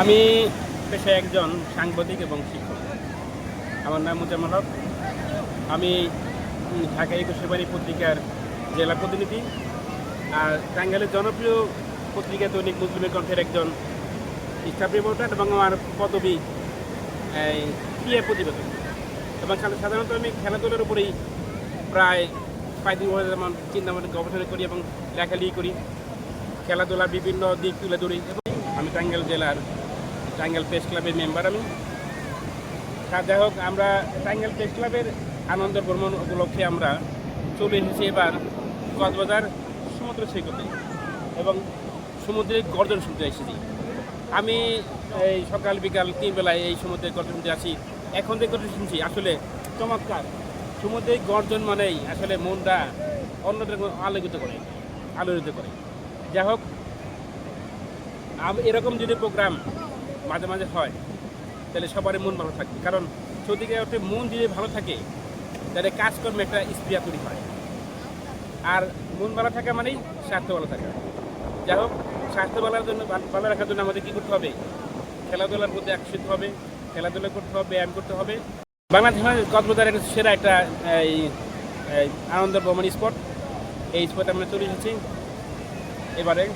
আমি পেশায় একজন সাংবাদিক এবং শিক্ষক। আমার নাম মুজাম্মল হক। আমি ঢাকা একুশে বাড়ি পত্রিকার জেলা প্রতিনিধি। আর টাঙ্গাইলের জনপ্রিয় পত্রিকা দৈনিক মুসলিমের কণ্ঠের একজন স্টাফ রিপোর্টার এবং আমার পদবী ক্রিয়া প্রতিবেদক। এবং সাধারণত আমি খেলাধুলার উপরেই প্রায় বছর আমার চিন্তা ভাবনা গবেষণা করি এবং লেখালেখি করি। খেলাধুলার বিভিন্ন দিক তুলে ধরি এবং আমি টাঙ্গাইল জেলার টাঙ্গাইল প্রেস ক্লাবের মেম্বার আমি। আর যাই হোক, আমরা টাঙ্গাইল প্রেস ক্লাবের আনন্দ ভ্রমণ উপলক্ষে আমরা চলে এসেছি এবার কক্সবাজার সমুদ্র সৈকতে এবং সমুদ্রের গর্জন শুনতে এসেছি। আমি এই সকাল বিকাল তিন বেলায় এই সমুদ্রের গর্জন শুনতে আসি। এখন যে গর্জন শুনছি। আসলে চমৎকার। সমুদ্রের গর্জন মানেই আসলে মনটা অন্যদের আলোকিত করে আলোকিত করে। যাই হোক এরকম যদি প্রোগ্রাম মাঝে মাঝে হয়, তাহলে সবারই মন ভালো থাকবে। কারণ সত্যিকার অর্থে মন যদি ভালো থাকে, তাহলে কাজকর্মে একটা স্প্রিয়া তৈরি হয়। আর মন ভালো থাকা মানেই স্বাস্থ্য ভালো থাকা। যাই হোক, স্বাস্থ্য ভালোর জন্য, ভালো- রাখার জন্য আমাদের কী করতে হবে? খেলাধুলার প্রতি আকর্ষিত হবে, খেলাধুলা করতে হবে, ব্যায়াম করতে হবে। বাংলাদেশের কক্সবাজারের একটা সেরা একটা, এই আনন্দ ভ্রমণ স্পট। এই স্পটে আমরা চলে এসেছি। এবারে,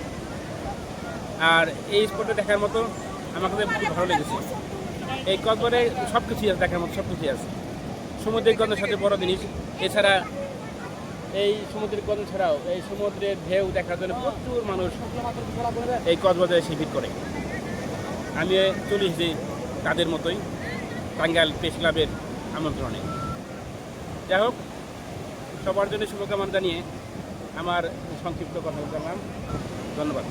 আর এই স্পটটা দেখার মতো আমার কাছে খুব ভালো লেগেছে। এই কক্সবাজারে সব কিছুই আছে, দেখার মতো সব কিছুই আছে। সমুদ্রের গন্ধের সাথে বড় জিনিস। এছাড়া এই সমুদ্রের গন্ধ ছাড়াও এই সমুদ্রের ঢেউ দেখার জন্য প্রচুর মানুষ এই কক্সবাজারে ভিড় করে। আমি চলে এসেছি তাদের মতোই টাঙ্গাইল প্রেস ক্লাবের আমন্ত্রণে। যাই হোক, সবার জন্য শুভকামনা জানিয়ে আমার সংক্ষিপ্ত কথা বললাম ধন্যবাদ।